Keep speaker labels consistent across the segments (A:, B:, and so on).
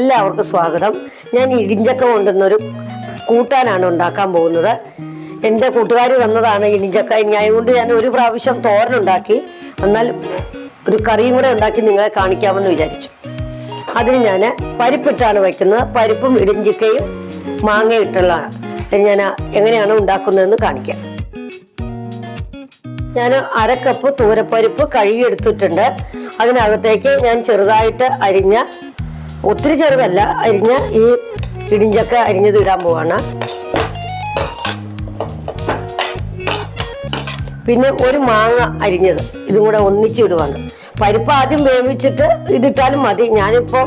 A: എല്ലാവർക്കും സ്വാഗതം. ഞാൻ ഇടിഞ്ചക്ക കൊണ്ടുവന്നൊരു കൂട്ടാനാണ് ഉണ്ടാക്കാൻ പോകുന്നത്. എന്റെ കൂട്ടുകാർ തന്നതാണ് ഇടിഞ്ചക്ക. അതുകൊണ്ട് കൊണ്ട് ഞാൻ ഒരു പ്രാവശ്യം തോരനുണ്ടാക്കി. എന്നാൽ ഒരു കറിയും കൂടെ ഉണ്ടാക്കി നിങ്ങളെ കാണിക്കാമെന്ന് വിചാരിച്ചു. അതിന് ഞാൻ പരിപ്പിട്ടാണ് വയ്ക്കുന്നത്. പരിപ്പും ഇടിഞ്ചക്കയും മാങ്ങ ഇട്ടുള്ളതാണ്. ഞാൻ എങ്ങനെയാണ് ഉണ്ടാക്കുന്നതെന്ന് കാണിക്കാം. ഞാൻ അരക്കപ്പ് കപ്പ് തൂരപ്പരിപ്പ് കഴുകിയെടുത്തിട്ടുണ്ട്. അതിനകത്തേക്ക് ഞാൻ ചെറുതായിട്ട് അരിഞ്ഞ ഒത്തിരി ചെറുതല്ല. അരിഞ്ഞ ഈ ഇടിഞ്ചക്ക അരിഞ്ഞത് ഇടാൻ പോവാണ്. പിന്നെ ഒരു മാങ്ങ അരിഞ്ഞത്. ഇതും കൂടെ ഒന്നിച്ചിടുവാണ് പരിപ്പ് ആദ്യം വേവിച്ചിട്ട് ഇതിട്ടാലും മതി. ഞാനിപ്പോൾ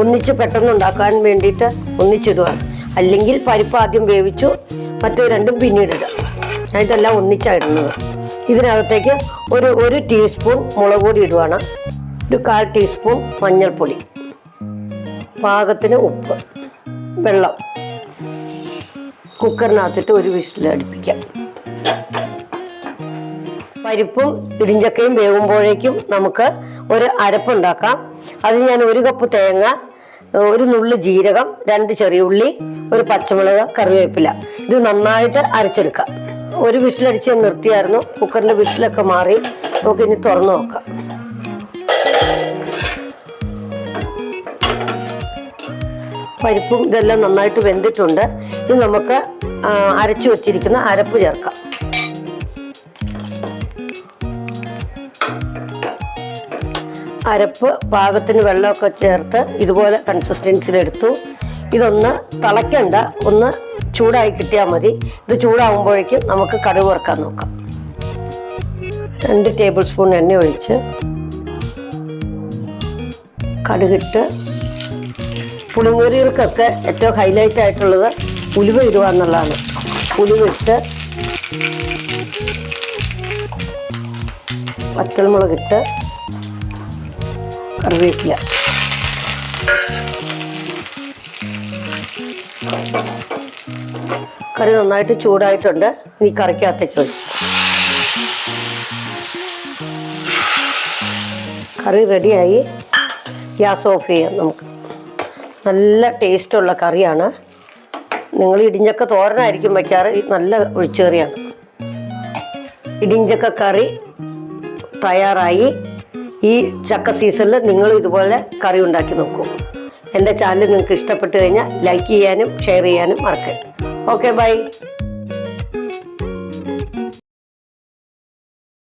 A: ഒന്നിച്ച് പെട്ടെന്ന് ഉണ്ടാക്കാൻ വേണ്ടിയിട്ട് ഒന്നിച്ചിടുവാണ് അല്ലെങ്കിൽ പരിപ്പ് ആദ്യം വേവിച്ചു മറ്റു രണ്ടും പിന്നീട് ഇടുക ഞാൻ ഇതെല്ലാം ഒന്നിച്ചാണ് ഇടുന്നത്. ഇതിനകത്തേക്ക് ഒരു ഒരു ടീസ്പൂൺ മുളക് പൊടി ഇടുവാണ്. ഒരു കാൽ ടീസ്പൂൺ മഞ്ഞൾപ്പൊടി. പാകത്തിന് ഉപ്പ് വെള്ളം കുക്കറിനകത്തിട്ട് ഒരു വിസിൽ അടുപ്പിക്കാം. പരിപ്പും ഇടിഞ്ചക്കയും വേകുമ്പോഴേക്കും നമുക്ക് ഒരു അരപ്പുണ്ടാക്കാം. അത് ഞാൻ ഒരു കപ്പ് തേങ്ങ ഒരു നുള്ള് ജീരകം രണ്ട് ചെറിയ ഉള്ളി ഒരു പച്ചമുളക് കറിവേപ്പില. ഇത് നന്നായിട്ട് അരച്ചെടുക്കാം. ഒരു വിസിലടിച്ച് നിർത്തിയായിരുന്നു. കുക്കറിന്റെ വിസിലൊക്കെ മാറി. നമുക്ക് ഇനി തുറന്നു നോക്കാം. പരിപ്പും ഇതെല്ലാം നന്നായിട്ട് വെന്തിട്ടുണ്ട്. ഇത് നമുക്ക് അരച്ചു വച്ചിരിക്കുന്ന അരപ്പ് ചേർക്കാം. അരപ്പ് പാകത്തിന് വെള്ളമൊക്കെ ചേർത്ത് ഇതുപോലെ കൺസിസ്റ്റൻസിലെടുത്തു ഇതൊന്ന് തിളയ്ക്കണ്ട. ഒന്ന് ചൂടായി കിട്ടിയാൽ മതി. ഇത് ചൂടാവുമ്പോഴേക്കും നമുക്ക് കടുക് വറുക്കാൻ നോക്കാം. രണ്ട് ടേബിൾ സ്പൂൺ എണ്ണ ഒഴിച്ച് കടുകിട്ട് പുളിങ്ങറികൾക്കൊക്കെ ഏറ്റവും ഹൈലൈറ്റ് ആയിട്ടുള്ളത് ഉലുവ ഇടുക എന്നുള്ളതാണ്. ഉലുവ ഇട്ട് പച്ചമുളകിട്ട് കറിവേപ്പില. കറി നന്നായിട്ട് ചൂടായിട്ടുണ്ട്. ഇനി കറിക്കകത്തേക്ക് വെച്ചു കറി റെഡിയായി ഗ്യാസ് ഓഫ് ചെയ്യാം നമുക്ക്. നല്ല ടേസ്റ്റുള്ള കറിയാണ്. നിങ്ങൾ ഇടിഞ്ചക്ക തോരനായിരിക്കും വയ്ക്കാറ്. നല്ല ഒഴിച്ചുകറിയാണ് ഇടിഞ്ചക്ക കറി തയ്യാറായി. ഈ ചക്ക സീസണിൽ നിങ്ങൾ ഇതുപോലെ കറി ഉണ്ടാക്കി നോക്കൂ. എന്റെ ചാനൽ നിങ്ങൾക്ക് ഇഷ്ടപ്പെട്ട് കഴിഞ്ഞാൽ ലൈക്ക് ചെയ്യാനും ഷെയർ ചെയ്യാനും മറക്കരുത്. Okay bye.